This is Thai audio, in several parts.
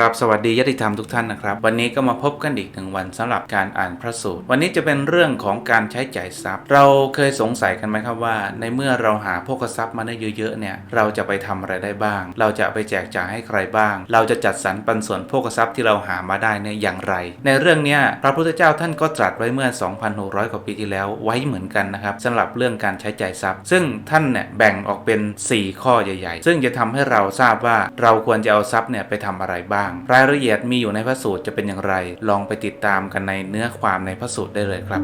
ครับสวัสดีญาติธรรมทุกท่านนะครับ วันนี้ก็มาพบกันอีกหนึ่งวันสำหรับการอ่านพระสูตร วันนี้จะเป็นเรื่องของการใช้จ่ายทรัพย์ เราเคยสงสัยกันไหมครับว่า ในเมื่อเราหาโภคทรัพย์มาได้เยอะๆเนี่ยเราจะไปทำอะไรได้บ้าง เราจะไปแจกจ่ายให้ใครบ้าง เราจะจัดสรรปันส่วนโภคทรัพย์ที่เราหามาได้เนี่ยอย่างไร ในเรื่องเนี้ยพระพุทธเจ้าท่านก็ตรัสไว้เมื่อ 2,600 กว่าปีที่แล้วไว้เหมือนกันนะครับสำหรับเรื่องการใช้จ่ายทรัพย์ ซึ่งท่านเนี่ยแบ่งออกเป็น 4 ข้อใหญ่ ๆ ซึ่งจะทำให้เราทราบว่าเราควรจะเอาทรัพย์เนี่ยไปทำอะไรบ้างรายละเอียดมีอยู่ในพระสูตรจะเป็นอย่างไร ลองไปติดตามกันในเนื้อความในพระสูตรได้เลยครับ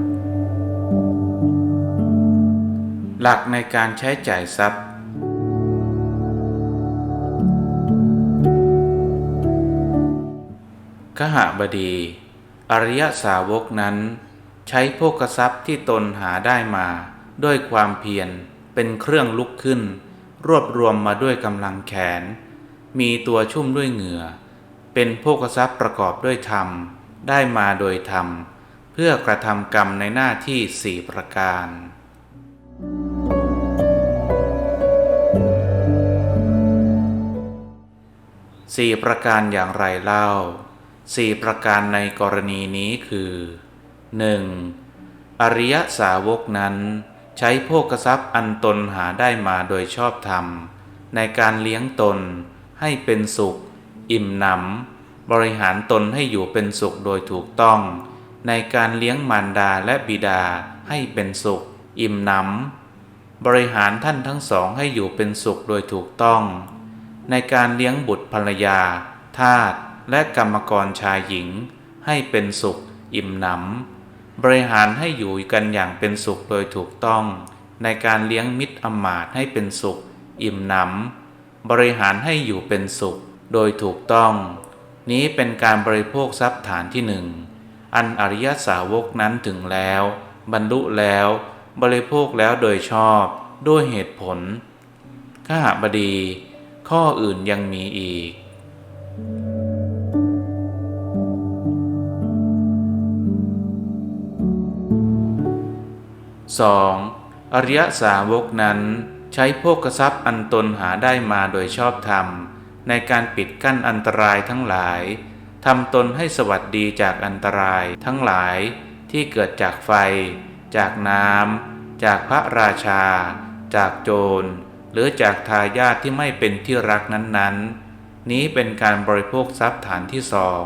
หลักในการใช้จ่ายทรัพย์ขหบดี อริยสาวกนั้น ใช้โภคทรัพย์ที่ตนหาได้มา ด้วยความเพียรเป็นเครื่องลุกขึ้น รวบรวมมาด้วยกำลังแขน มีตัวชุ่มด้วยเหงื่อ เป็นโภคทรัพย์ประกอบด้วยธรรม ได้มาโดยธรรม เพื่อกระทำกรรมในหน้าที่สี่ประการ สี่ประการอย่างไรเล่าสี่ประการในกรณีนี้คือ 1. อริยสาวกนั้น ใช้โภคทรัพย์อันตนหาได้มาโดยชอบธรรม ในการเลี้ยงตนให้เป็นสุข อิ่มหนำบริหารตนให้อยู่เป็นสุขโดยถูกต้อง ในการเลี้ยงมารดาและบิดาให้เป็นสุข อิ่มหนำบริหารท่านทั้งสองให้อยู่เป็นสุขโดยถูกต้อง ในการเลี้ยงบุตรภรรยา ทาสและกรรมกรชายหญิง ให้เป็นสุข อิ่มหนำบริหารให้อยู่กันอย่างเป็นสุขโดยถูกต้อง ในการเลี้ยงมิตรอมาตให้เป็นสุข อิ่มหนำบริหารให้อยู่เป็นสุข โดยถูกต้อง นี้เป็นการบริโภคทรัพย์ฐานที่หนึ่งอันอริยสาวกนั้นถึงแล้ว บรรลุแล้ว บริโภคแล้วโดยชอบด้วยเหตุผลข้าบดี ข้ออื่นยังมีอีก 2. อริยสาวกนั้นใช้โภคทรัพย์อันตนหาได้มาโดยชอบธรรม ในการปิดกั้นอันตรายทั้งหลายทำตนให้สวัสดีจากอันตรายทั้งหลายที่เกิดจากไฟ จากน้ำจากพระราชา จากโจร หรือจากทายาทที่ไม่เป็นที่รักนั้น ๆ นี้เป็นการบริโภคทรัพย์ฐานที่สอง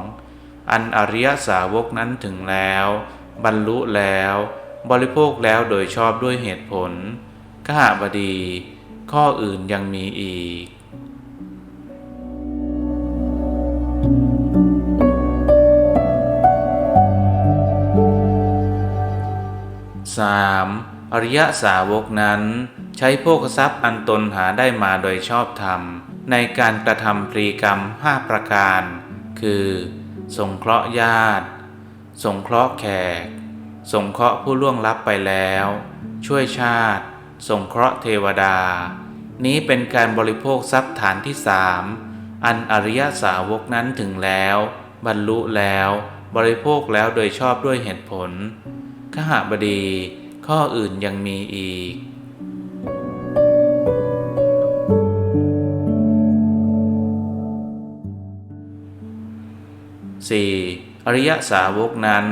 อันอริยสาวกนั้นถึงแล้ว บรรลุแล้ว บริโภคแล้วโดยชอบด้วยเหตุผลขหบดี ข้ออื่นยังมีอีก 3. อริยสาวกนั้น ใช้โภคทรัพย์อันตนหาได้มาโดยชอบธรรม ในการกระทำพรีกรรมห้าประการ คือ สงเคราะห์ญาติ สงเคราะห์แขก สงเคราะห์ผู้ล่วงลับไปแล้ว ช่วยชาติ สงเคราะห์เทวดา นี้เป็นการบริโภคทรัพย์ฐานที่สามอันอริยสาวกนั้นถึงแล้ว บรรลุแล้ว บริโภคแล้วโดยชอบด้วยเหตุผล ขหบดี ข้ออื่นยังมีอีก 4. อริยสาวกนั้น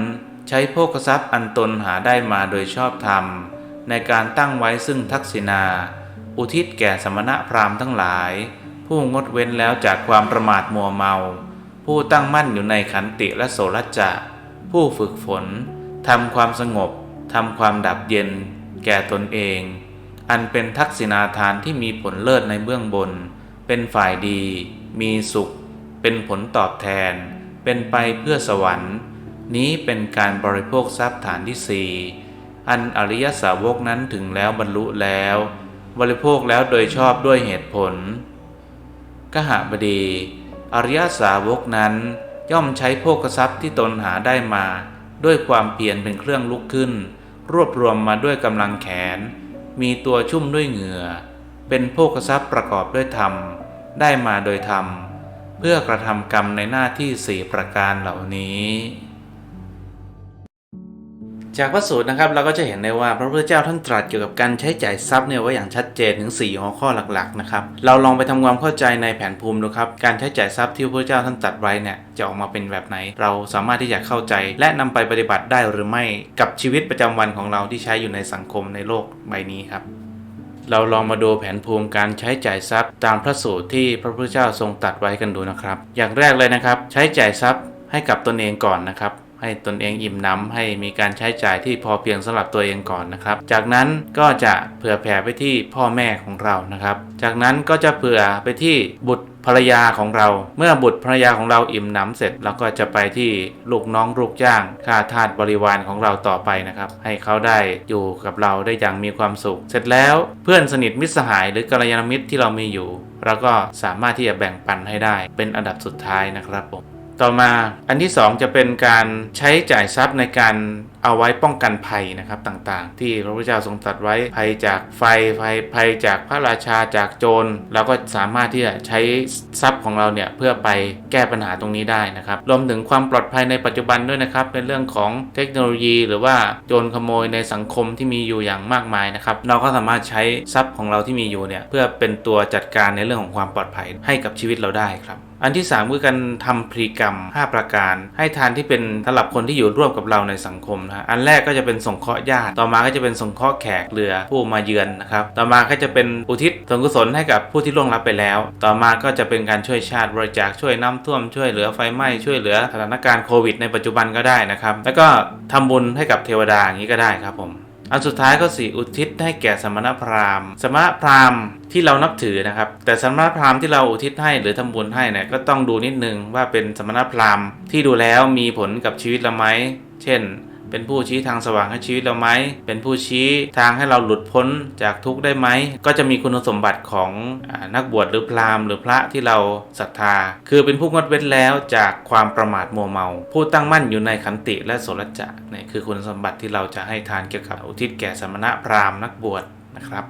ใช้โภคทรัพย์อันตนหาได้มาโดยชอบธรรม ในการตั้งไว้ซึ่งทักษิณา อุทิศแก่สมณะพราหมณ์ทั้งหลาย ผู้งดเว้นแล้วจากความประมาทมัวเมา ผู้ตั้งมั่นอยู่ในขันติและโสรจะ ผู้ฝึกฝนทำความสงบทำความดับเย็น แก่ตนเอง อันเป็นทักษิณาทานที่มีผลเลิศในเบื้องบน เป็นฝ่ายดี มีสุข เป็นผลตอบแทน เป็นไปเพื่อสวรรค์ นี้เป็นการบริโภคทรัพย์ฐานที่สี่อันอริยสาวกนั้นถึงแล้วบรรลุแล้ว บริโภคแล้วโดยชอบด้วยเหตุผลกหบดี อริยสาวกนั้น ย่อมใช้โภกทรัพย์ที่ตนหาได้มา ด้วยความเพียรเป็นเครื่องลุกขึ้น รวบรวมมาด้วยกำลังแขน มีตัวชุ่มด้วยเหงื่อ เป็นโภกทรัพย์ประกอบด้วยธรรม ได้มาโดยธรรม เพื่อกระทำกรรมในหน้าที่สี่ประการเหล่านี้ จากพระสูตรนะครับเราก็จะเห็นได้ว่าพระพุทธเจ้าท่านตรัสเกี่ยวกับการใช้จ่ายทรัพย์เนี่ยไว้อย่างชัดเจนถึง 4 หัวข้อหลักๆนะครับเราลองไปทำความเข้าใจในแผนภูมิดูครับการใช้จ่ายทรัพย์ที่พระพุทธเจ้าท่านตรัสไว้เนี่ยจะออกมาเป็นแบบไหน เราสามารถที่จะเข้าใจ และนำไปปฏิบัติได้หรือไม่กับชีวิตประจำวันของเราที่ใช้อยู่ในสังคมในโลกใบนี้ครับเราลองมาดูแผนภูมิการใช้จ่ายทรัพย์ ตามพระสูตรที่พระพุทธเจ้าทรงตรัสไว้กันดูนะครับ อย่างแรกเลยนะครับ ใช้จ่ายทรัพย์ให้กับตนเองก่อนนะครับ ให้ตนเองอิ่มหน้ำให้มีการใช้จ่ายที่พอเพียงสำหรับตัวเองก่อนนะครับ จากนั้นก็จะเผื่อแผ่ไปที่พ่อแม่ของเรานะครับ จากนั้นก็จะเผื่อไปที่บุตรภรรยาของเรา เมื่อบุตรภรรยาของเราอิ่มหนำเสร็จเราก็จะไปที่ลูกน้องลูกจ้างข้าทาสบริวารของเราต่อไปนะครับ ให้เขาได้อยู่กับเราได้อย่างมีความสุข เสร็จแล้วเพื่อนสนิทมิตรสหายหรือกัลยาณมิตรที่เรามีอยู่เราก็สามารถที่จะแบ่งปันให้ได้เป็นอันดับสุดท้ายนะครับผม ต่อมาอันที่ 2 จะเป็นการใช้จ่ายทรัพย์ในการเอาไว้ป้องกันภัยนะครับต่างๆ ที่พระพุทธเจ้าทรงตรัสไว้ภัยจากไฟภัยภัยจากพระราชาจากโจรเราก็สามารถที่จะใช้ทรัพย์ของเราเนี่ยเพื่อไปแก้ปัญหาตรงนี้ได้นะครับรวมถึงความปลอดภัยในปัจจุบันด้วยนะครับเป็นเรื่องของเทคโนโลยี หรือว่าโจรขโมยในสังคมที่มีอยู่อย่างมากมายนะครับเราก็สามารถใช้ทรัพย์ของเราที่มีอยู่เนี่ยเพื่อเป็นตัวจัดการในเรื่องของความปลอดภัยให้กับชีวิตเราได้ครับ อันที่ 3 คือการทำพรีกรรม 5 ประการ ให้ทานที่เป็นสำหรับคนที่อยู่ร่วมกับเราในสังคมนะอันแรกก็จะเป็นสงเคราะห์ญาติ ต่อมาก็จะเป็นสงเคราะห์แขกเรือผู้มาเยือนนะครับ ต่อมาก็จะเป็นอุทิศส่วนกุศลให้กับผู้ที่ล่วงลับไปแล้ว ต่อมาก็จะเป็นการช่วยชาติบริจาคช่วยน้ำท่วมช่วยเหลือไฟไหม้ช่วยเหลือสถานการณ์โควิดในปัจจุบันก็ได้นะครับ แล้วก็ทำบุญให้กับเทวดาอย่างนี้ก็ได้ครับผม อันสุดท้ายก็สี่อุทิศให้แก่สมณพราหมณ์ สมณพราหมณ์ที่เรานับถือนะครับ แต่สมณพราหมณ์ที่เราอุทิศให้หรือทำบุญให้เนี่ยก็ต้องดูนิดนึงว่าเป็นสมณพราหมณ์ที่ดูแล้วมีผลกับชีวิตเราไหมเช่น เป็นผู้ชี้ทางสว่างให้ชีวิตเราไหม เป็นผู้ชี้ทางให้เราหลุดพ้นจากทุกข์ได้ไหม ก็จะมีคุณสมบัติของอนักบวชหรือพราหมณ์หรือพระที่เราศรัทธา คือเป็นผู้งดเว้นแล้วจากความประมาทมัวเมา ผู้ตั้งมั่นอยู่ในขันติและโสรจะนี่คือคุณสมบัติที่เราจะให้ทานเกี่ยวกับอุทิศแก่สมณะพราหมณ์นักบวชนะครับ